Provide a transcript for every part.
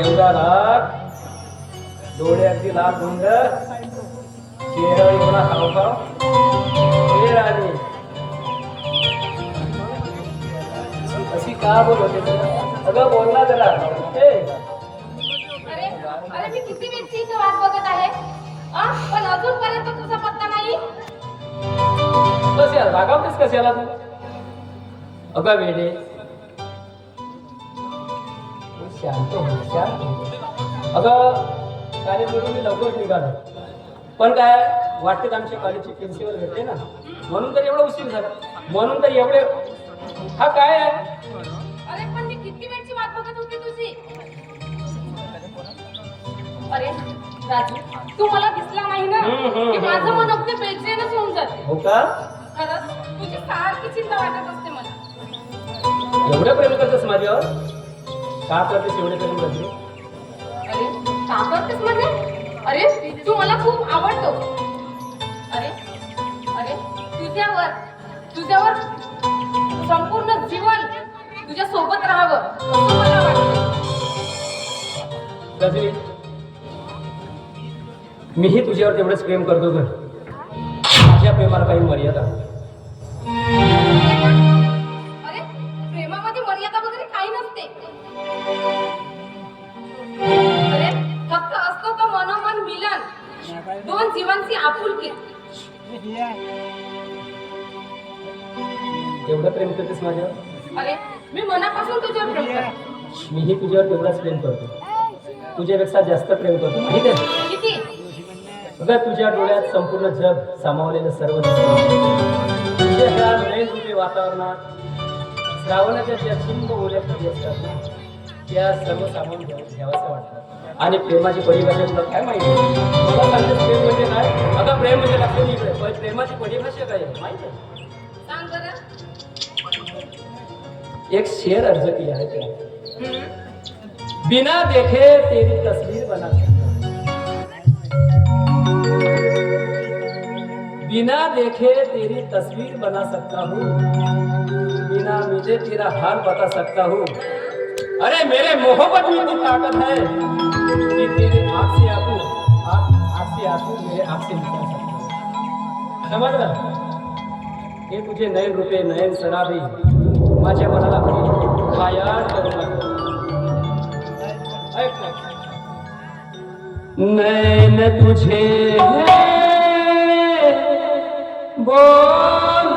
एवढा राग डोळे अगदी लाल गुंड चेहरा एवढा हावभाव केळ आले. अशी का बोलवते? अगं बोल ना जरा. ए, अरे मी किती वेळची इथे वाट बघत आहे? आ? पण अजूनपर्यंत तुझा पत्ता नाही. कशी आहे? रागावतेस कशाला तू? अगं वेडे. शांत हो शांत हो. अगं कॉलेजमधून मी लवकर निघालो. पण काय वाटते आमची कॉलेजची प्रिन्सिपल भेटते ना? म्हणून तर एवढं उशीर झाला. म्हणून तर एवढे हा काय आहे? अरे राजू तू मला दिसला नाही ना? की माझं. मन अगदी बेचैनच होऊन जाते. हो का? खरंच तुझी सारखी चिंता वाटत असते मला. एवढं प्रेम करतेस माझ्यावर? का करतेस एवढे प्रेम करते अरे का करतेस म्हणजे? अरे तू मला खूप आवडतो. अरे अरे तुझ्यावर तुझ्यावर संपूर्ण जीवन तुझ्या सोबत राहावं असं मला वाटतं. मीही तुझ्यावर तेवढंच प्रेम करतो ग. माझ्या प्रेमाला काही मर्यादा अरे प्रेमामध्ये मर्यादा वगैरे काही नसते. अरे फक्त असतं तर मनोमन मिलन? दोन जीवांची आपुलकी. एवढं प्रेम करतेस माझ्यावर? अरे मी मनापासून तुझ्यावर प्रेम करते. मीही तुझ्यावर तेवढंच प्रेम करतो. तुझ्यापेक्षा जास्त प्रेम करतो. माहिती आहे? अगं तुझ्या डोळ्यात संपूर्ण जग सामावलेलं सर्व दिसतं. तुझ्या ह्या नैनरूपी वातावरणात श्रावणाच्या ज्या चिंब ओल्या फुली असतात ना त्या सर्व सामावून घ्यावं घ्यावंसं वाटतं. आणि प्रेमाची परिभाषा तुला काय माहिती? मला सांगतेस प्रेम म्हणजे काय? अगं प्रेम म्हणजे इकडे. पण प्रेमाची परिभाषा काय? आहे? माहिती आहे एक शेर अर्ज है क्या हम्म. बिना देखे तेरी तस्वीर बना. बिना देखे तेरी तस्वीर बना सकता हूँ। बिना मुझे तेरा हाल बता सकता हूँ। अरे, मेरे मोहब्बत में इतनी ताकत है कि तेरे से से मेरे से सकता समझ रहा? तुझे नयन रूपे नयन सराबी माझ्या मनाला नैन तुझे है बोल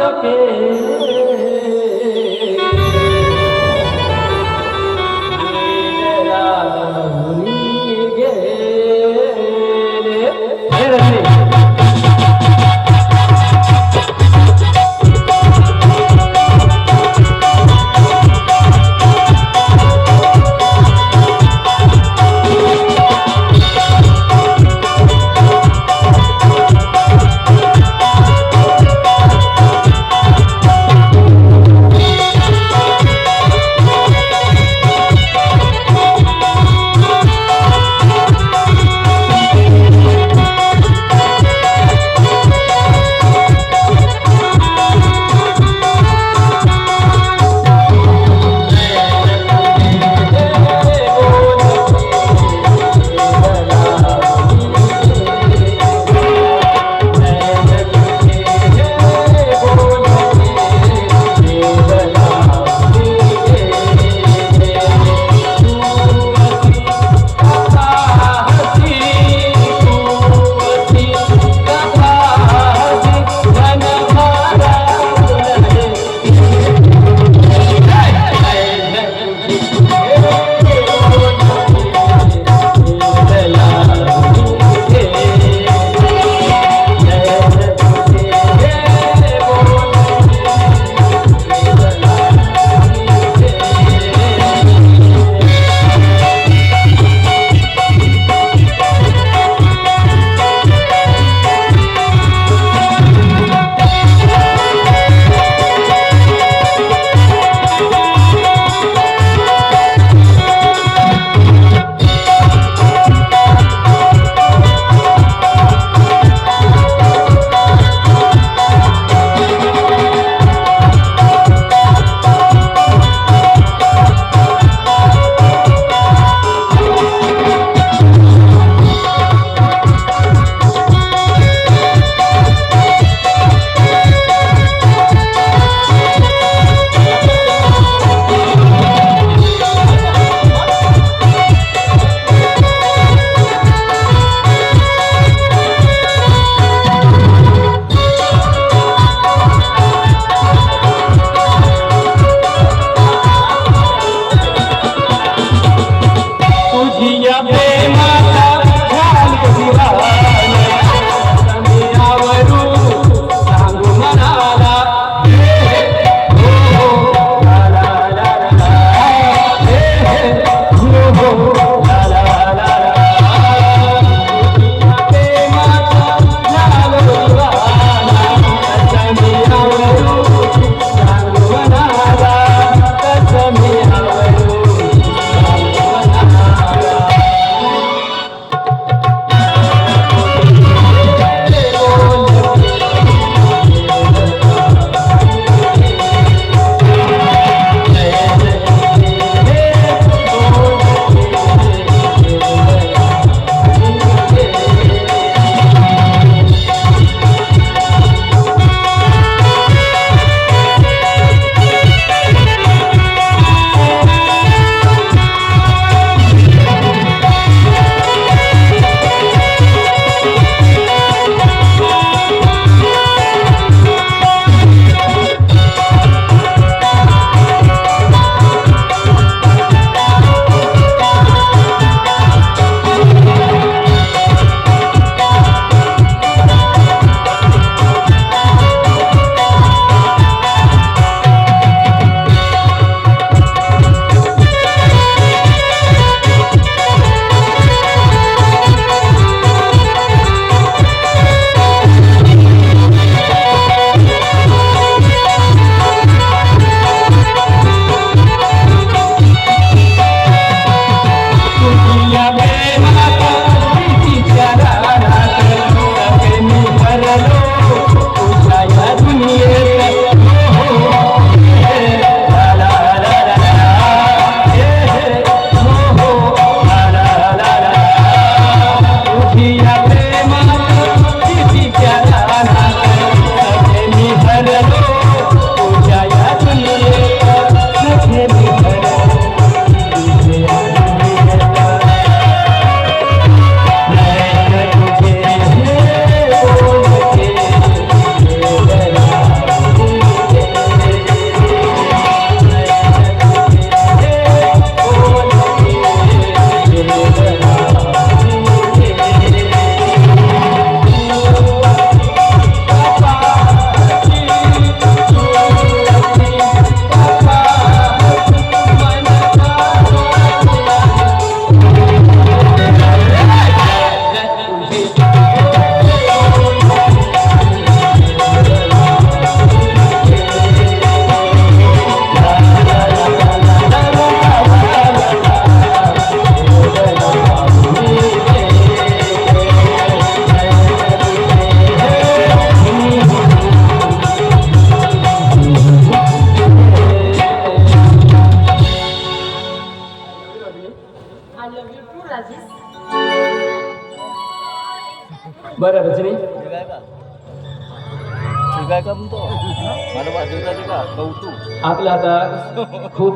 आपलं आता खूप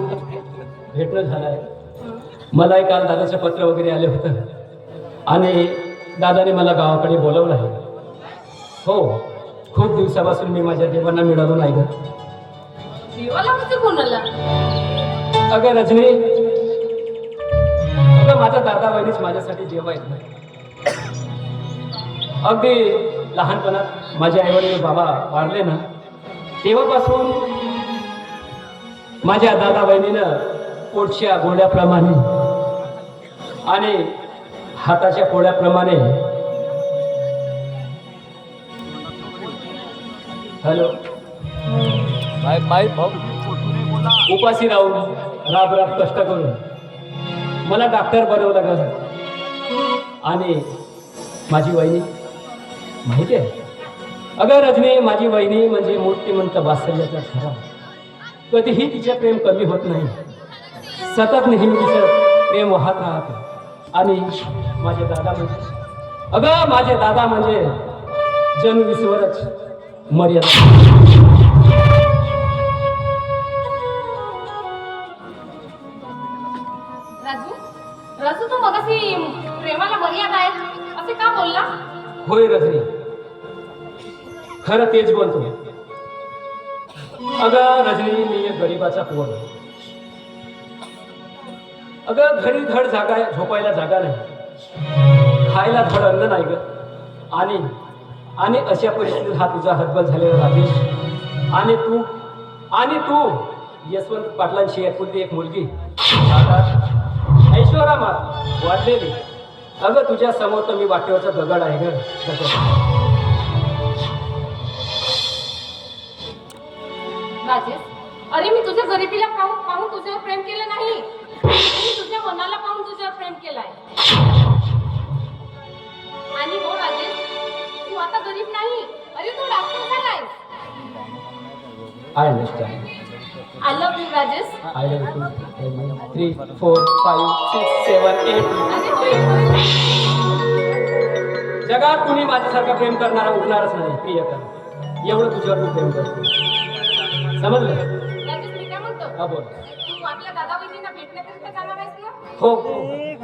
भेटणं झालं आहे मलाही काल दादाचं पत्र वगैरे आले होतं. आणि दादाने मला गावाकडे बोलवलं आहे. हो खूप दिवसापासून मी माझ्या देवांना मिळालो नाही ग. म्हणजे कोणाला? अगं रजनी अगं माझा दादा बहिणीच माझ्यासाठी देव आहेत ना अगदी लहानपणात माझे आईवडील बाबा वारले ना तेव्हापासून माझ्या दादा बहिणीनं पोटच्या गोड्याप्रमाणे आणि हाताच्या पोळ्याप्रमाणे. हॅलो. उपाशी राहून राब राब कष्ट करून मला डॉक्टर बनवलं ग आणि माझी वहिनी माहिती आहे? अगं रजनी माझी वहिनी म्हणजे मूर्तिमंत वात्सल्याचा खरा कधीही तिचे प्रेम कमी होत नाही. सतत नेहमी तिचं प्रेम वाहत राहत. आणि माझे दादा म्हणजे अगं माझे दादा म्हणजे जन्मविश्वरच मर्यादा. राजू राजू तू मगाशी प्रेमाला मर्यादा आहे. असे का बोलला? होय रजनी. खरं तेच बोलतो. अगं रजनी मी एक गरीबाचा पोर अगं घरी धड जागा झोपायला जागा नाही। खायला धड अन्न नाही ग। आणि आणि अशा परिस्थितीत हा तुझा हतबल झालेला राजेश। आणि तू आणि तू यशवंत पाटलांची एकुलती एक मुलगी। आता ऐश्वरामा वाढलेली। अगं तुझ्या समोर तर मी वाटेवरचा दगड आहे ग राजेश अरे मी तुझ्या गरिबीला पाहून पाहून तुझ्यावर प्रेम केलं नाही. मी तुझ्या मनाला पाहून तुझ्यावर प्रेम केलाय. आणि हो राजेश तू आता गरीब नाही. अरे तू डॉक्टर झालाय I understand I love you Rajesh. I love two three four five six seven eight जगात कुणी माझ्यासारखं प्रेम करणारा उठणारच नाही प्रियकर एवढं तुझ्यावर मी प्रेम करतो. समजलं? राजेश मी काय म्हणतो? हा बोल. तू आपल्या दादा बहिणींना भेटण्याकरिता जाणार आहेस ना? हो.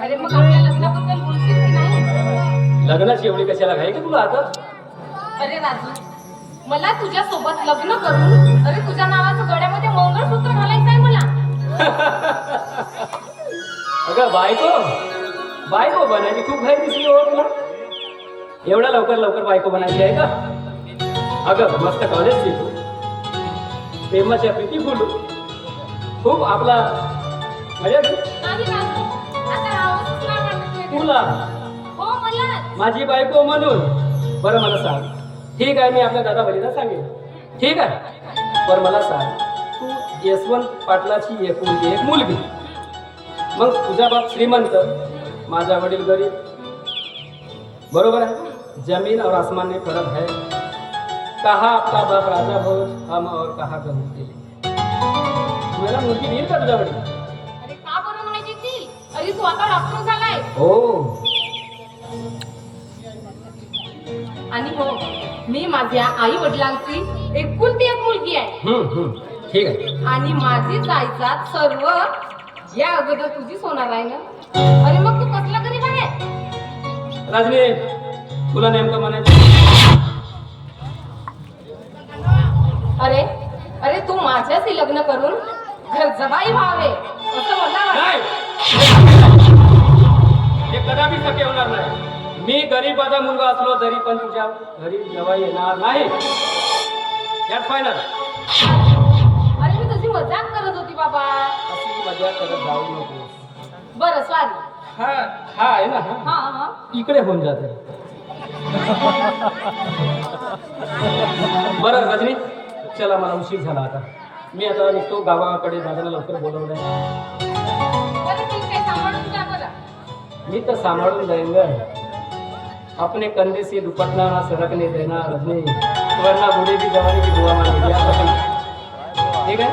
अरे मग आपल्या लग्नाबद्दल बोलशील की नाही? लग्नाची एवढी कशाला घाई का तुला आता? अरे राजू मला तुझ्या सोबत लग्न करून अरे तुझ्या नावाचं गळ्यामध्ये मंगळसूत्र घालायचं आहे मला. अगं बायको. बायको बनायची खूप घाई दिसली हो तुला. एवढा लवकर लवकर बायको बनायची आहे का? अगं मस्त कॉलेज शिकू प्रेमाच्या प्रीती बोलू. खूप आपला मजा. तुला? हो मला. माझी बायको म्हणून बरं मला सांग. ठीक आहे मी आपल्या दादा बहिणीला सांगेन. ठीक आहे? बरं मला सांग. तू यशवंत पाटलाची एकुलती एक मुलगी. मग तुझा बाप श्रीमंत. माझा वडील गरीब. बरोबर आहे? जमीन और आसमान में फर्क है. कहा आपका बाप राजा भोज हम और कहा गहू केले तुम्हाला मुलगी देईल का तुझ्या वडील अरे का बरं नाही देतील अरे तू आता डॉक्टर झालाय. हो. आणि हो मी माझ्या आई वडिलांची एकुलती एक मुलगी आहे. हम्म हम्म. ठीक आहे. आणि माझी जायदाद सर्व या अगोदर तुझीच होणार आहे ना? अरे मग तू कसला गरीब आहे? राजनी तुला नेमकं म्हणायचं अरे अरे तू माझ्याशी लग्न करून घर जबाई व्हावे असं मला वाटतं. नाही. हे कदापि शक्य होणार नाही. मी गरीबाचा मुलगा असलो तरी पण तुझ्या घरी जवळ येणार नाही. यात फायनल अरे मी तुझी मजाक करत होती बाबा. अशी मजा करत जाऊ नको बरं सॉरी हा हा आहे ना हा. हा हा. इकडे होऊन जाते. बरं रजनी. चला मला उशीर झाला आता. मी आता निघतो गावाकडे दादाला लवकर सांभाळून बरं मी तो सांभाळून जाएंगे अपने कंधे से दुपट्टा ना सरकने देना रजनी वरना बूढ़े की जवानी की दुआ मांगेगी ठीक है